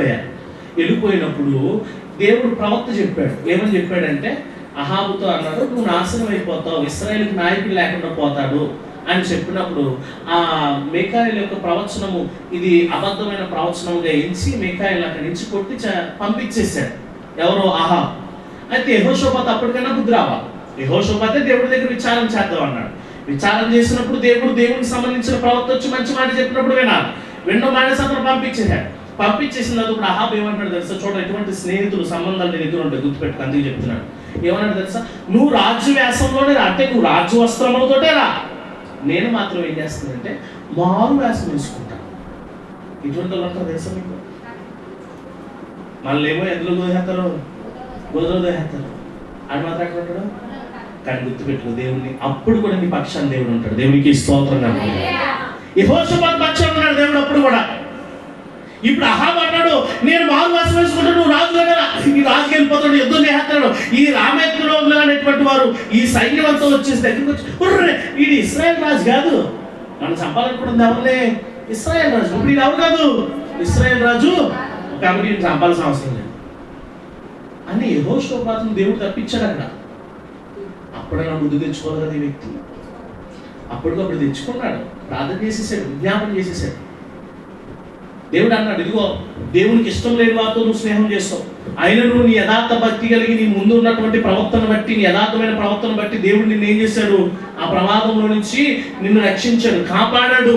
వెళ్ళిపోయినప్పుడు దేవుడు ప్రవక్త చెప్పాడు. ఏమని చెప్పాడంటే అహాబుతో అన్నాడు నువ్వు నాశనం అయిపోతావు ఇస్రాయేల్కి నాయకుడు లేకుండా పోతాడు అని చెప్పినప్పుడు ఆ మేకాయల యొక్క ప్రవచనము ఇది అబద్ధమైన ప్రవచనంగా ఎంచి మేకాయలు అక్కడి నుంచి కొట్టి చ- పంపించేశాడు. ఎవరో? ఆహా అయితే యహోషోపాత్ అప్పటికైనా బుద్ధి రావాలి. యహోషోపాతే దేవుడి దగ్గర విచారం చేద్దాం అన్నాడు. విచారం చేసినప్పుడు దేవుడు దేవుడికి సంబంధించిన ప్రవక్త వచ్చి మంచి మాట చెప్పినప్పుడు వినాలి. వినడం మానేసి అతను పంపించేశాడు. పంపించేసిన తర్వాత ఇప్పుడు అహాబ్ ఏమంటాడు తెలుసా? చూడ ఎటువంటి స్నేహితులు సంబంధాలు నీ దగ్గర ఉంటాయి గుర్తుపెట్టుకు అందుకే చెప్తున్నాడు. ఏమన్నాడు తెలుసా? నువ్వు రాజు వ్యాసంలోనే రా అంటే నువ్వు రాజు వస్త్రములతోటే రా. నేను మాత్రం ఏం చేస్తానంటే మారు వ్యాసం వేసుకుంటాను ఇటువంటి వాళ్ళు ఉంటారు తెలుసా మీకు? మళ్ళీ ఏమో ఎందులో దోహేస్తారు గోధుమ దోహేస్తారు అది మాత్రం ఎక్కడ ఉంటాడు? కానీ గుర్తుపెట్టుకో దేవుడిని అప్పుడు కూడా నీ పక్షాన్ని దేవుడు ఉంటాడు. దేవునికి స్తోత్రం యహోషపాత్ పక్షం ఉన్నాడు దేవుడు అప్పుడు కూడా ఇప్పుడు అహాబ్ అన్నాడు నేను మారు వాసం వేసుకుంటాను నువ్వు రాజు కదా. ఈ రాజుకి వెళ్ళిపోతాడు యుద్ధం చేస్తాడు. ఈ రామేత్రులో అనేటువంటి వారు ఈ సైన్యం అంతా వచ్చేసి దగ్గరికి వచ్చి "ఉర్రే, ఈడు ఇస్రాయల్ రాజు కాదు. మనం చంపాలనుకుంటుంది ఎవరిని ఇస్రాయల్ రాజు. ఇప్పుడు ఇది ఎవరు కాదు? ఇస్రాయల్ రాజు. కాబట్టి నేను చంపాల్సిన అవసరం లేదు. అని యహోషోపాతను దేవుడు తప్పించాడు అక్కడ. అప్పుడైనా బుద్ధి తెచ్చుకోవాలి కదా ఈ వ్యక్తి. అప్పటికప్పుడు తెచ్చుకున్నాడు. ప్రార్థన చేసేసాడు విజ్ఞాపన చేసేసాడు. దేవుడు అన్నాడు ఇదిగో దేవునికి ఇష్టం లేని వారితో నువ్వు స్నేహం చేస్తావు. అయినా నువ్వు నీ యథార్థ భక్తి కలిగి నీ ముందు ఉన్నటువంటి ప్రవర్తన బట్టి నీ యథార్థమైన ప్రవర్తన బట్టి దేవుడు నిన్ను ఏం చేశాడు? ఆ ప్రమాదంలో నుంచి నిన్ను రక్షించాడు. కాపాడాడు.